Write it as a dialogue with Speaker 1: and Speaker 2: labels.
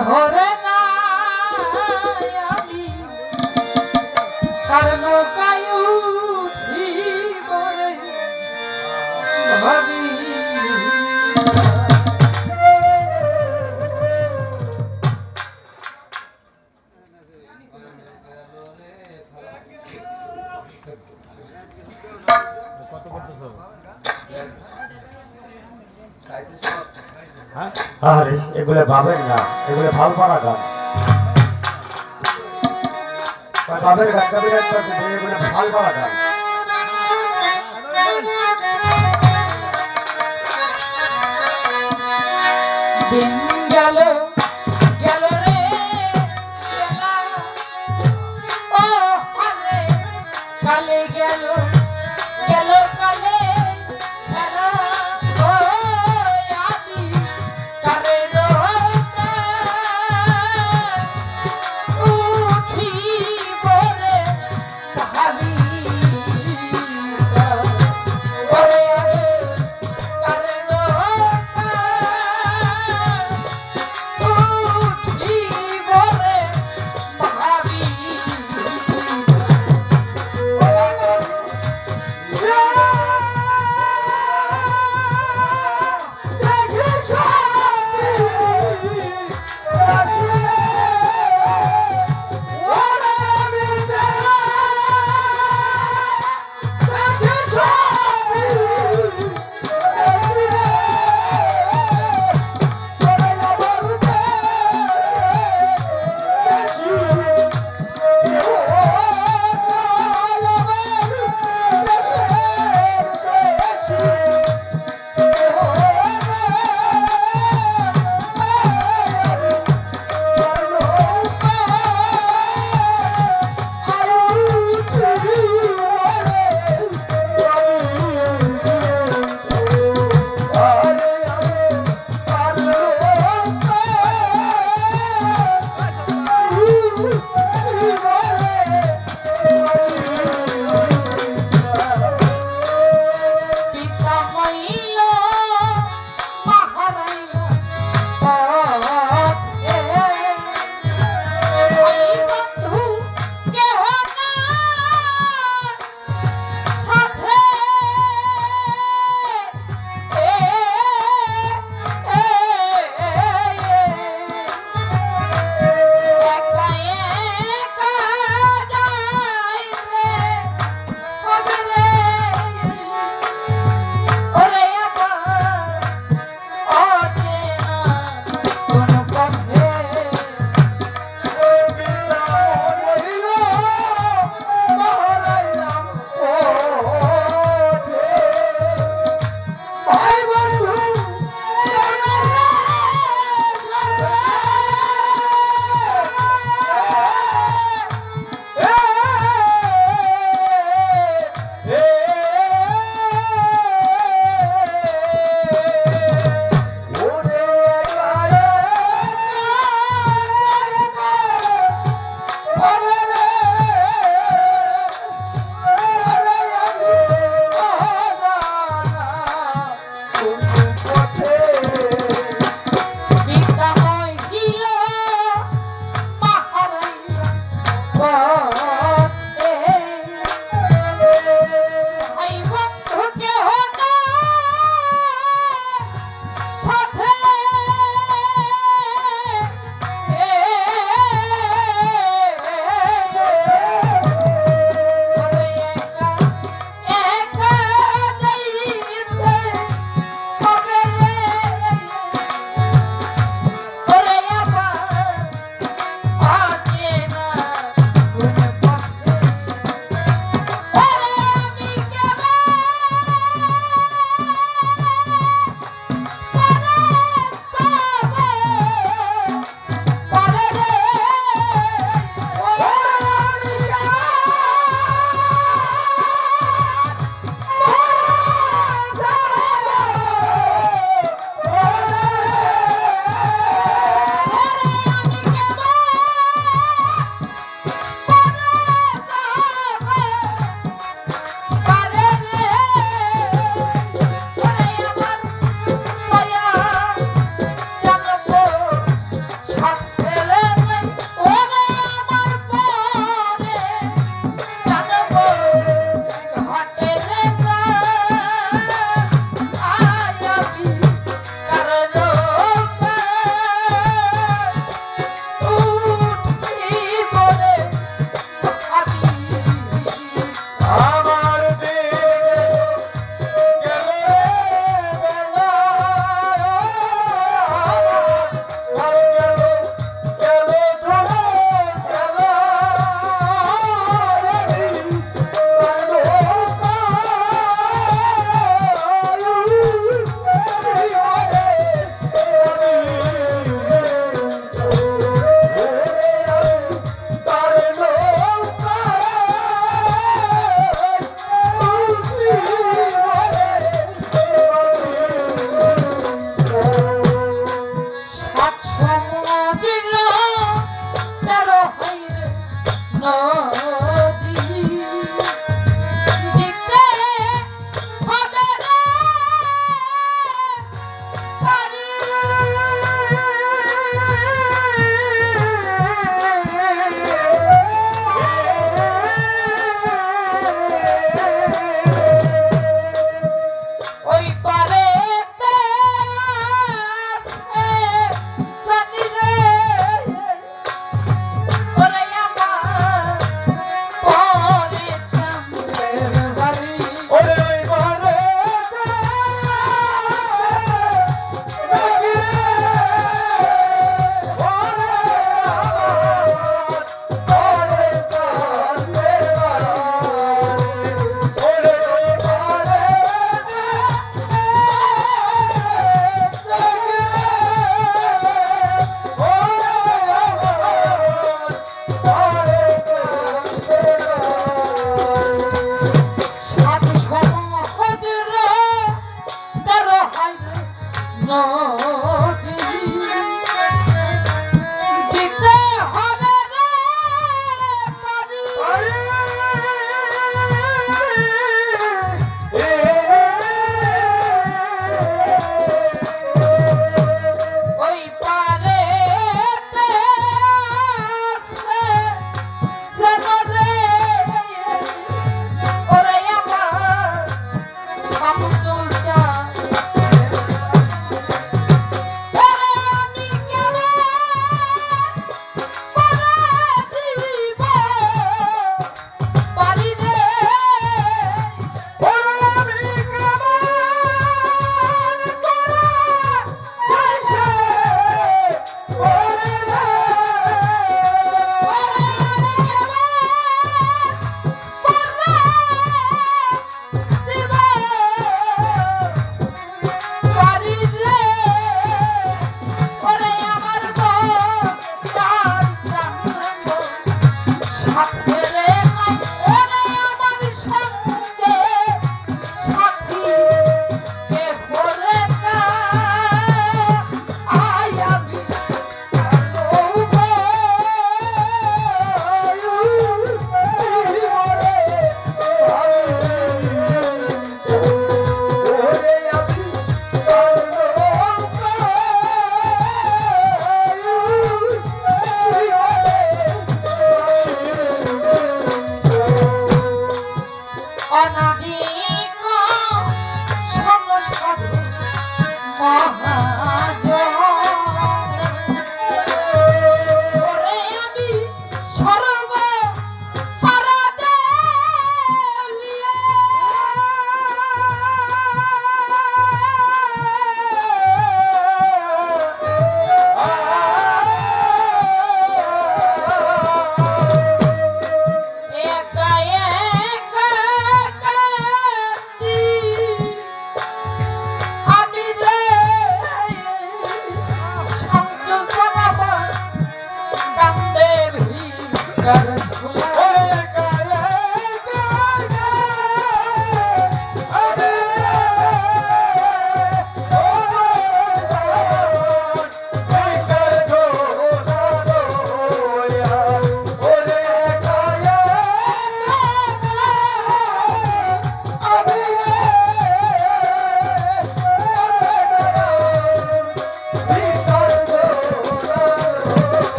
Speaker 1: হরে না আমি কারণ কায়ু ভাবি
Speaker 2: কত করতেছো
Speaker 3: আরে, এগুলো ভাবেন না এগুলো ভালো পারা গান বাবের গান এগুলো ভালো পারা গান।
Speaker 1: দিন গেল